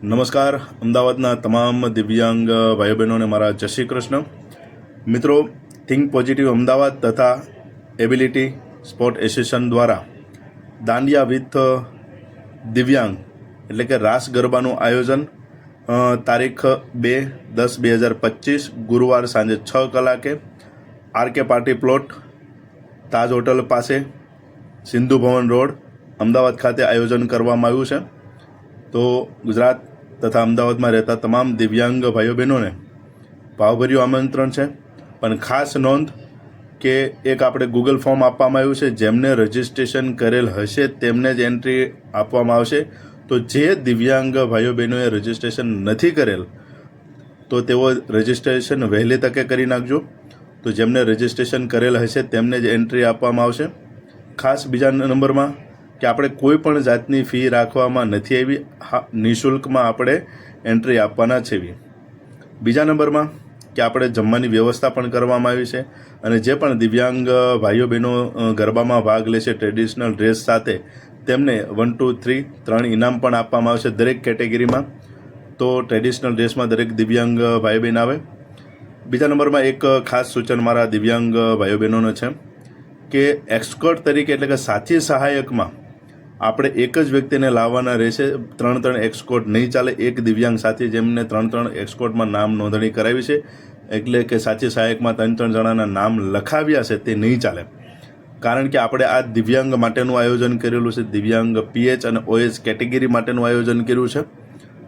નમસ્કાર. અમદાવાદના તમામ દિવ્યાંગ ભાઈ બહેનોને મારા જય શ્રી કૃષ્ણ. મિત્રો થિંક પોઝિટિવ અમદાવાદ તથા એબિલિટી સ્પોર્ટ એસોસિએશન દ્વારા દાંડિયા વિથ દિવ્યાંગ, એટલે કે રાસ ગરબાનું આયોજન તારીખ બે દસ બે હજાર પચીસ, ગુરુવાર સાંજે છ કલાકે RK party plot, Taj hotel પાસે, સિંધુ ભવન રોડ, અમદાવાદ ખાતે આયોજન કરવામાં આવ્યું છે. તો ગુજરાત તથા અમદાવાદમાં રહેતા તમામ દિવ્યાંગ ભાઈઓ બહેનોને ભાવભર્યું આમંત્રણ છે. પણ ખાસ નોંધ કે એક આપણે ગૂગલ ફોર્મ આપવામાં આવ્યું છે, જેમને રજિસ્ટ્રેશન કરેલ હશે તેમને જ એન્ટ્રી આપવામાં આવશે. તો જે દિવ્યાંગ ભાઈઓ બહેનોએ રજિસ્ટ્રેશન નથી કરેલ, તો તેઓ રજિસ્ટ્રેશન વહેલી તકે કરી નાખજો. તો જેમને રજિસ્ટ્રેશન કરેલ હશે તેમને જ એન્ટ્રી આપવામાં આવશે. ખાસ બીજા નંબરમાં કે આપણે કોઈ પણ જાતની ફી રાખવામાં નથી આવી નિઃશુલ્કમાં આપણે એન્ટ્રી આપવાના છે બીજા નંબરમાં કે આપણે જમવાની વ્યવસ્થા પણ કરવામાં આવી છે અને જે પણ દિવ્યાંગ ભાઈઓ બહેનો ગરબામાં ભાગ લે છે ટ્રેડિશનલ ડ્રેસ સાથે, તેમને વન, ટુ, થ્રી, ત્રણ ઇનામ પણ આપવામાં આવશે દરેક કેટેગરીમાં. તો ટ્રેડિશનલ ડ્રેસમાં દરેક દિવ્યાંગ ભાઈ બહેન આવે. બીજા નંબરમાં એક ખાસ સૂચન મારા દિવ્યાંગ ભાઈઓ બહેનોનો છે કે એક્સકર્ટ તરીકે એટલે કે સાથી સહાયકમાં આપણે એક જ વ્યક્તિને લાવવાના રહેશે, ત્રણ ત્રણ એક્સકોટ નહીં ચાલે, એક દિવ્યાંગ સાથી જેમને ત્રણ ત્રણ એક્સકોટમાં નામ નોંધણી કરાવી છે, એટલે કે સાચી સહાયકમાં ત્રણ ત્રણ જણાના નામ લખાવ્યા છે, તે નહીં ચાલે. કારણ કે આપણે આ દિવ્યાંગ માટેનું આયોજન કરેલું છે, દિવ્યાંગ પીએચ અને ઓએચ કેટેગરી માટેનું આયોજન કર્યું છે,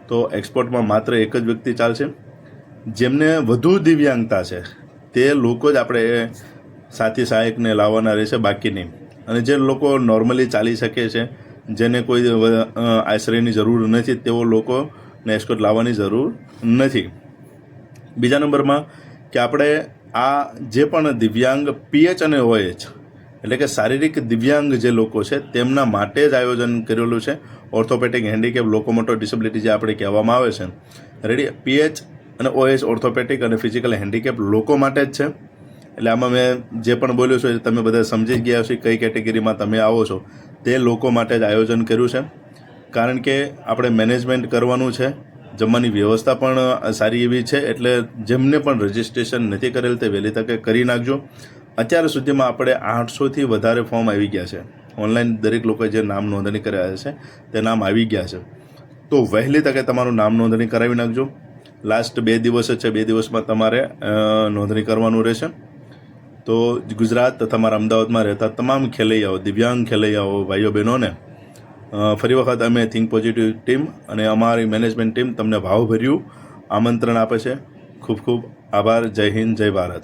તો એક્સપોર્ટમાં માત્ર એક જ વ્યક્તિ ચાલશે. જેમને વધુ દિવ્યાંગતા છે, તે લોકો જ આપણે સાથી સહાયકને લાવવાના રહેશે, બાકી નહીં. અને જે લોકો નોર્મલી ચાલી શકે છે, જેને કોઈ આશ્રયની જરૂર નથી, તેઓ લોકોને એસ્કોટ લાવવાની જરૂર નથી. બીજા નંબરમાં કે આપણે આ જે પણ દિવ્યાંગ પીએચ અને ઓએચ, એટલે કે શારીરિક દિવ્યાંગ જે લોકો છે, તેમના માટે જ આયોજન કરેલું છે. ઓર્થોપેટિક હેન્ડીકેપ લોકોમોટો ડિસેબિલિટી જે આપણે કહેવામાં આવે છે. રેડી પીએચ અને ઓએચ ઓર્થોપેટિક અને ફિઝિકલ હેન્ડીકેપ લોકો માટે જ છે. એટલે આમાં મેં જે પણ બોલ્યું છું તમે બધા સમજી ગયા છો કઈ કેટેગરીમાં તમે આવો છો. તે લોકો માટે જ આયોજન કર્યું છે. કારણ કે આપણે મેનેજમેન્ટ કરવાનું છે. જમવાની વ્યવસ્થા પણ સારી એવી છે, એટલે જેમને પણ રજિસ્ટ્રેશન નથી કરેલ તે વહેલી તકે કરી નાખજો. અત્યાર સુધીમાં આપણે આઠસોથી વધારે ફોર્મ આવી ગયા છે. ઓનલાઈન દરેક લોકોએ જે નામ નોંધણી કર્યા છે, તે નામ આવી ગયા છે. તો વહેલી તકે તમારું નામ નોંધણી કરાવી નાખજો. લાસ્ટ બે દિવસ જ છે, બે દિવસમાં તમારે નોંધણી કરવાનું રહેશે. તો ગુજરાત તથા મારા અમદાવાદમાં રહેતા તમામ ખેલૈયાઓ, દિવ્યાંગ ખેલૈયાઓ, ભાઈઓ, બહેનોને ફરી વખત અમે થિંક પોઝિટિવ ટીમ અને અમારી મેનેજમેન્ટ ટીમ તમને ભાવભર્યું આમંત્રણ આપે છે. ખૂબ ખૂબ આભાર. જય હિન્દ, જય ભારત.